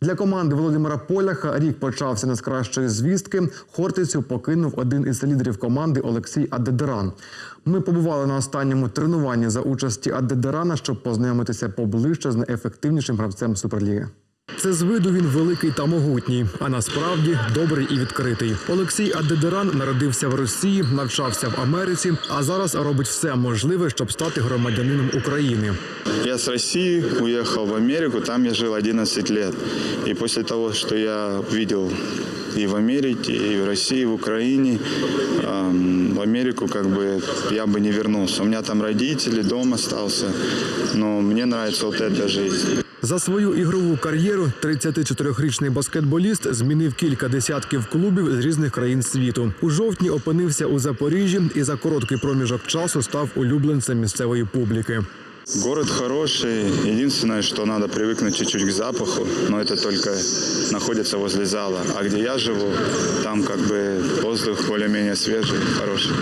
Для команди Володимира Поляха рік почався не з кращої звістки. Хортицю покинув один із лідерів команди Олексій Адедеран. Ми побували на останньому тренуванні за участі Адедерана, щоб познайомитися поближче з найефективнішим гравцем Суперліги. Це з виду він великий та могутній, а насправді добрий і відкритий. Олексій Адедеран народився в Росії, навчався в Америці, а зараз робить все можливе, щоб стати громадянином України. Я с России уехал в Америку, там я жил 11 лет. И после того, что я видел и в Америке, и в России, и в Украине, эм, в Америку как бы я бы не вернулся. У меня там родители, дом остался, но мне нравится вот эта жизнь. За свою ігрову кар'єру 34-річний баскетболіст змінив кілька десятків клубів з різних країн світу. У жовтні опинився у Запоріжжі і за короткий проміжок часу став улюбленцем місцевої публіки. Город хороший. Единственное, что надо привыкнуть чуть-чуть к запаху, но это только находится возле зала. А где я живу, там как бы воздух более-менее свежий, хороший.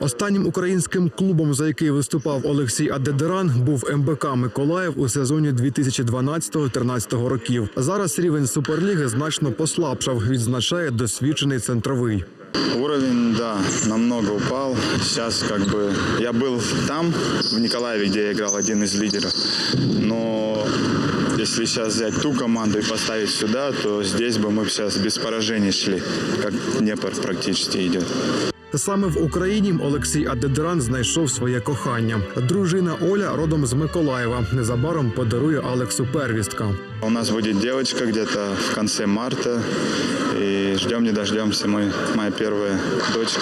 Останнім українським клубом, за який виступав Олексій Адедеран, був МБК Миколаїв у сезоні 2012-13 років. Зараз рівень суперліги значно послабшав, відзначає досвідчений центровий. Уровень, да, намного упал. Сейчас как бы я был там, в Николаеве, где я играл, один из лидеров. Но если сейчас взять ту команду и поставить сюда, то здесь бы мы сейчас без поражений шли, как Днепр практически идет. Саме в Україні Олексій Адедран знайшов своє кохання. Дружина Оля родом з Миколаєва. Незабаром подарує Алексу первістка. У нас буде дівчинка где-то в конце марта. І ждем не дождемся мы, моя перша дочка.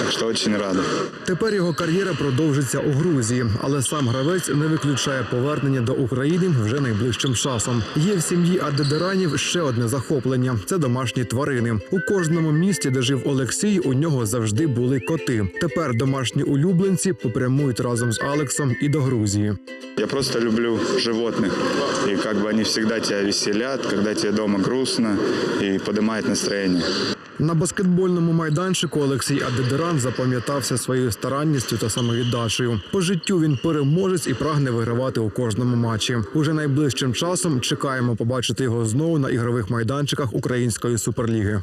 Так что очень рада. Тепер його кар'єра продовжиться у Грузії, але сам гравець не виключає повернення до України вже найближчим часом. Є в сім'ї Адедеранів ще одне захоплення це домашні тварини. У кожному місті, де жив Олексій, у нього завжди були коти. Тепер домашні улюбленці попрямують разом з Алексом і до Грузії. Я просто люблю животных. И как бы они всегда тебя веселят, когда тебе дома грустно и поднимает настроение. На баскетбольному майданчику Олексій Адедеран запам'ятався своєю старанністю та самовіддачею. По життю він переможець і прагне вигравати у кожному матчі. Уже найближчим часом чекаємо побачити його знову на ігрових майданчиках української суперліги.